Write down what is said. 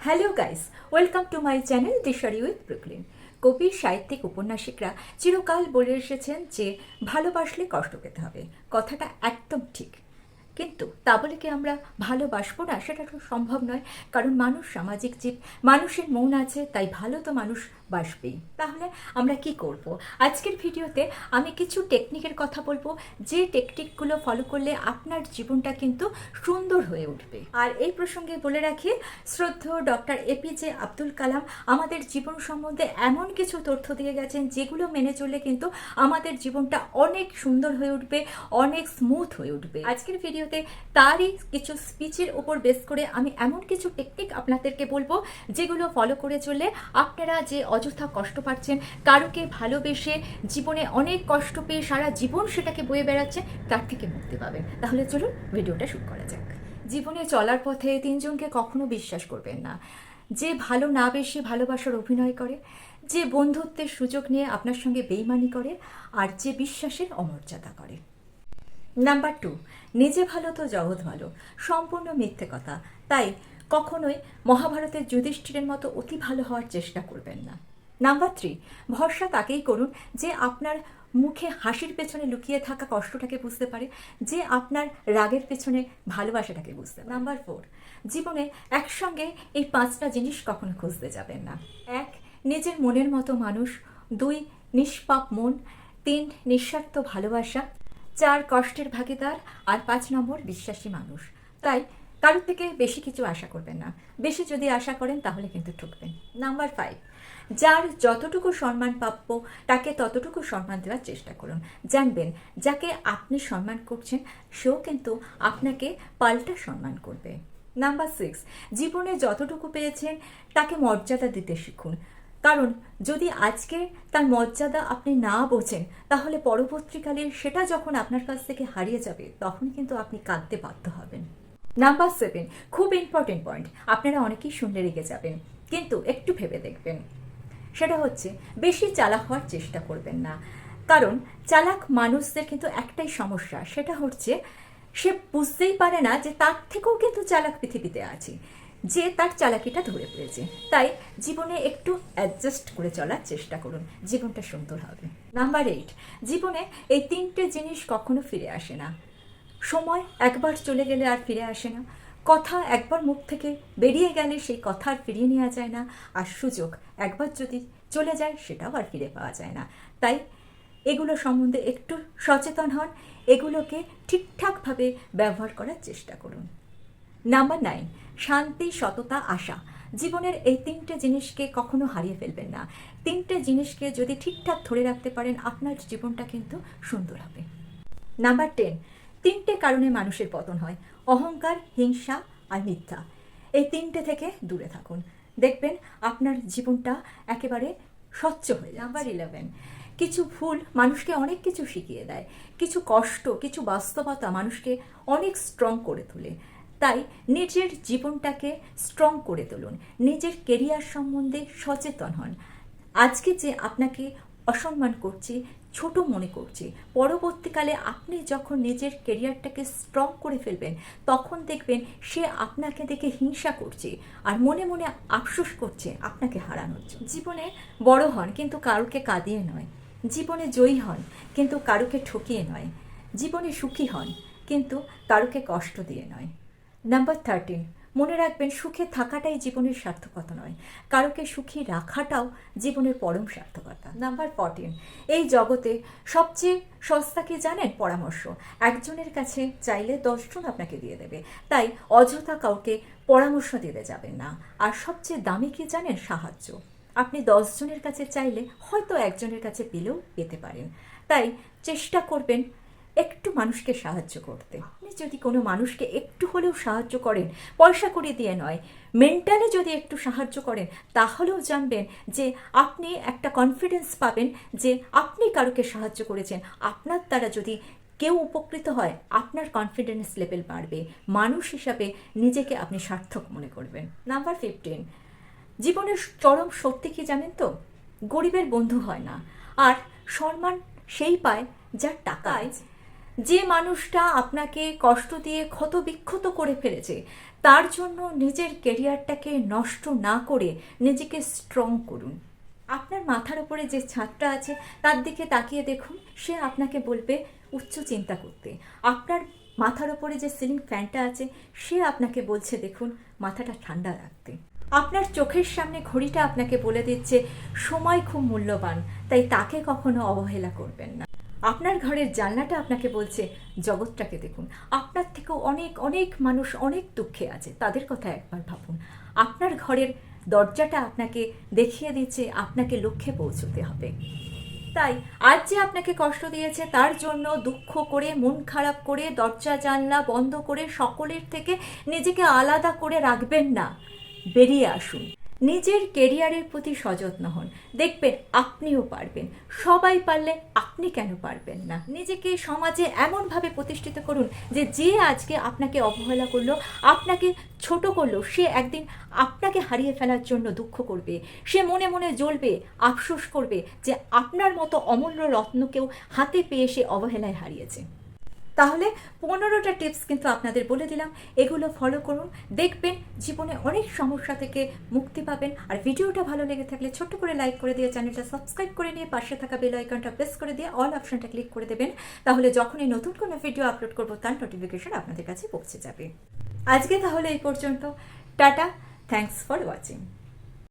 Hello guys welcome to my channel Dishari with Brooklyn কবি সাহিত্যিক উপন্যাসিকরা চিরকাল বলে এসেছেন যে ভালোবাসলে কষ্ট পেতে হবে। কথাটা একদম ঠিক। কিন্তু তা বলে কি আমরা ভালোবাসবো না? সেটা তো সম্ভব নয়। কারণ মানুষ সামাজিক জীব, মানুষের মন আছে, তাই ভালো তো মানুষ বাসবেই। তাহলে আমরা কি করব? আজকের ভিডিওতে আমি কিছু টেকনিকের কথা বলব। যে টেকনিকগুলো ফলো করলে আপনার জীবনটা কিন্তু সুন্দর হয়ে উঠবে। আর এই প্রসঙ্গে বলে রাখি, শ্রদ্ধেয় ডক্টর এপিজে আব্দুল কালাম আমাদের জীবন সম্বন্ধে এমন কিছু তথ্য দিয়ে গেছেন, যেগুলো মেনে চললে কিন্তু আমাদের জীবনটা অনেক সুন্দর হয়ে উঠবে, অনেক স্মুথ হয়ে উঠবে। আজকের ভিডিওতে তারই কিছু স্পিচের উপর বেস করে আমি এমন কিছু টেকনিক আপনাদেরকে বলব, যেগুলো ফলো করে চললে আপনারা যে অযথা কষ্ট পাচ্ছেন, কারোকে ভালোবেসে জীবনে অনেক কষ্ট পেয়ে সারা জীবন সেটাকে বয়ে বেড়াচ্ছে, তার থেকে মুক্তি পাবেন। তাহলে চলুন ভিডিওটা শুরু করা যাক। জীবনে চলার পথে তিনজনকে কখনো বিশ্বাস করবেন না। যে ভালো না বেশি ভালোবাসার অভিনয় করে, যে বন্ধুত্বের সুযোগ নিয়ে আপনার সঙ্গে বেইমানি করে, আর যে বিশ্বাসের অমর্যাদা করে। নাম্বার টু নিজে ভালো তো জগৎ ভালো, সম্পূর্ণ মিথ্যে কথা। তাই কখনোই মহাভারতের যুধিষ্ঠিরের মতো অতি ভালো হওয়ার চেষ্টা করবেন না। নাম্বার থ্রি ভরসা তাকেই করুন যে আপনার মুখে হাসির পেছনে লুকিয়ে থাকা কষ্টটাকে বুঝতে পারে, যে আপনার রাগের পেছনে ভালোবাসাটাকে বুঝতে পারে। নাম্বার ফোর জীবনে একসঙ্গে এই পাঁচটা জিনিস কখনো খুঁজতে যাবেন না। এক, নিজের মনের মতো মানুষ। দুই, নিষ্পাপ মন। তিন, নিঃস্বার্থ ভালোবাসা। চার কষ্টের ভাগিদার আর পাঁচ নম্বর বিশ্বাসী মানুষ। তাই কারোর থেকে বেশি কিছু আশা করবেন না। বেশি যদি আশা করেন তাহলে কিন্তু ঠকবেন। নাম্বার ফাইভ যার যতটুকু সম্মান প্রাপ্য তাকে ততটুকু সম্মান দেওয়ার চেষ্টা করুন। জানবেন, যাকে আপনি সম্মান করছেন, সেও কিন্তু আপনাকে পাল্টা সম্মান করবে। নাম্বার সিক্স জীবনে যতটুকু পেয়েছেন তাকে মর্যাদা দিতে শিখুন। কারণ যদি আজকে তার মর্যাদা আপনি না বোঝেন, তাহলে পরবর্তীকালে সেটা যখন আপনার কাছ থেকে হারিয়ে যাবে, তখন কিন্তু আপনি কাঁদতে বাধ্য হবেন। নাম্বার সেভেন খুব ইম্পর্টেন্ট পয়েন্ট আপনারা অনেকেই শুনলে রেগে যাবেন, কিন্তু একটু ভেবে দেখবেন। সেটা হচ্ছে, বেশি চালাক হওয়ার চেষ্টা করবেন না। কারণ চালাক মানুষদের কিন্তু একটাই সমস্যা, সেটা হচ্ছে, সে বুঝতেই পারে না যে তার থেকেও কিন্তু চালাক পৃথিবীতে আছে। যে তার চালাকিটা ধরে পেয়েছে তাই জীবনে একটু অ্যাডজাস্ট করে চলার চেষ্টা করুন। জীবনটা সুন্দর হবে। নাম্বার এইট জীবনে এই তিনটে জিনিস কখনো ফিরে আসে না। সময় একবার চলে গেলে আর ফিরে আসে না। কথা একবার মুখ থেকে বেরিয়ে গেলে সেই কথা আর ফিরিয়ে নেওয়া যায় না। আর সুযোগ একবার যদি চলে যায়, সেটাও আর ফিরে পাওয়া যায় না। তাই এগুলো সম্বন্ধে একটু সচেতন হন। এগুলোকে ঠিকঠাকভাবে ব্যবহার করার চেষ্টা করুন। নাম্বার নাইন শান্তি সততা আশা। জীবনের এই তিনটে জিনিসকে কখনো হারিয়ে ফেলবেন না। তিনটে জিনিসকে যদি ঠিকঠাক ধরে রাখতে পারেন আপনার জীবনটা কিন্তু সুন্দর হবে। নাম্বার টেন তিনটে কারণে মানুষের পতন হয়। অহংকার হিংসা আর মিথ্যা। এই তিনটে থেকে দূরে থাকুন। দেখবেন আপনার জীবনটা একেবারে স্বচ্ছ হয়ে যায় নাম্বার ইলেভেন কিছু ভুল মানুষকে অনেক কিছু শিখিয়ে দেয়। কিছু কষ্ট কিছু বাস্তবতা মানুষকে অনেক স্ট্রং করে তোলে। তাই নিজের জীবনটাকে স্ট্রং করে তুলুন। নিজের কেরিয়ার সম্বন্ধে সচেতন হন। আজকে যে আপনাকে অসম্মান করছে, ছোট মনে করছে, পরবর্তীকালে আপনি যখন নিজের কেরিয়ারটাকে স্ট্রং করে ফেলবেন, তখন দেখবেন সে আপনাকে দেখে হিংসা করছে আর মনে মনে আফসোস করছে আপনাকে হারানোর। জীবনে বড় হন কিন্তু কারোকে কাঁদিয়ে নয়। জীবনে জয়ী হন কিন্তু কারোকে ঠকিয়ে নয়। জীবনে সুখী হন কিন্তু কারোকে কষ্ট দিয়ে নয়। নাম্বার থার্টিন মনে রাখবেন, সুখে থাকাটাই জীবনের সার্থকতা নয়। কারোকে সুখী রাখাটাও জীবনের পরম সার্থকতা। নাম্বার ফোরটিন এই জগতে সবচেয়ে সস্তা কি জানেন? পরামর্শ। একজনের কাছে চাইলে দশজন আপনাকে দিয়ে দেবে। তাই অযথা কাউকে পরামর্শ দিতে যাবেন না। আর সবচেয়ে দামি কি জানেন? সাহায্য। আপনি দশজনের কাছে চাইলে হয়তো একজনের কাছে পেলেও পেতে পারেন। তাই চেষ্টা করবেন একটু মানুষকে সাহায্য করতে। আপনি যদি কোনো মানুষকে একটু হলেও সাহায্য করেন, পয়সা করে দিয়ে নয় মেন্টালি যদি একটু সাহায্য করেন, তাহলেও জানবেন যে আপনি একটা কনফিডেন্স পাবেন যে আপনি কারোকে সাহায্য করেছেন। আপনার দ্বারা যদি কেউ উপকৃত হয়, আপনার কনফিডেন্স লেভেল বাড়বে। মানুষ হিসাবে নিজেকে আপনি সার্থক মনে করবেন। নাম্বার ফিফটিন জীবনের চরম সত্যি কি জানেন তো? গরিবের বন্ধু হয় না। আর সম্মান সেই পায় যার টাকায় যে মানুষটা আপনাকে কষ্ট দিয়ে ক্ষত বিক্ষত করে ফেলেছে, তার জন্য নিজের কেরিয়ারটাকে নষ্ট না করে নিজেকে স্ট্রং করুন। আপনার মাথার উপরে যে ছাদটা আছে, তার দিকে তাকিয়ে দেখুন, সে আপনাকে বলবে উচ্চ চিন্তা করতে। আপনার মাথার উপরে যে সিলিং ফ্যানটা আছে, সে আপনাকে বলছে, দেখুন, মাথাটা ঠান্ডা রাখতে। আপনার চোখের সামনে ঘড়িটা আপনাকে বলে দিচ্ছে, সময় খুব মূল্যবান, তাই তাকে কখনো অবহেলা করবেন না। আপনার ঘরের জানলাটা আপনাকে বলছে, জগৎটাকে দেখুন। আপনার থেকেও অনেক অনেক মানুষ অনেক দুঃখে আছে। তাদের কথা একবার ভাবুন। আপনার ঘরের দরজাটা আপনাকে দেখিয়ে দিচ্ছে, আপনাকে লক্ষ্যে পৌঁছতে হবে। তাই আজ যে আপনাকে কষ্ট দিয়েছে, তার জন্য দুঃখ করে, মন খারাপ করে, দরজা, জানলা বন্ধ করে সকলের থেকে নিজেকে আলাদা করে রাখবেন না। বেরিয়ে আসুন। নিজের কেরিয়ারের প্রতি সযত্ন হন। দেখবেন আপনিও পারবেন। সবাই পারলে আপনি কেন পারবেন না? নিজেকে সমাজে এমনভাবে প্রতিষ্ঠিত করুন যে যে আজকে আপনাকে অবহেলা করল, আপনাকে ছোট করল, সে একদিন আপনাকে হারিয়ে ফেলার জন্য দুঃখ করবে। সে মনে মনে জ্বলবে, আফসোস করবে যে আপনার মতো অমূল্য রত্নকেও হাতে পেয়ে সে অবহেলায় হারিয়েছে। তাহলে পনেরোটা টিপস কিন্তু আপনাদের বলে দিলাম। এগুলো ফলো করুন, দেখবেন জীবনে অনেক সমস্যা থেকে মুক্তি পাবেন। আর ভিডিওটা ভালো লেগে থাকলে ছোট্ট করে লাইক করে দিয়ে চ্যানেলটা সাবস্ক্রাইব করে নিয়ে পাশে থাকা বেল আইকনটা প্রেস করে দিয়ে অল অপশনটা ক্লিক করে দেবেন। তাহলে যখনই নতুন কোনো ভিডিও আপলোড করব, তার নোটিফিকেশন আপনাদের কাছে পৌঁছে যাবে। আজকে তাহলে এই পর্যন্ত। Tata thanks for watching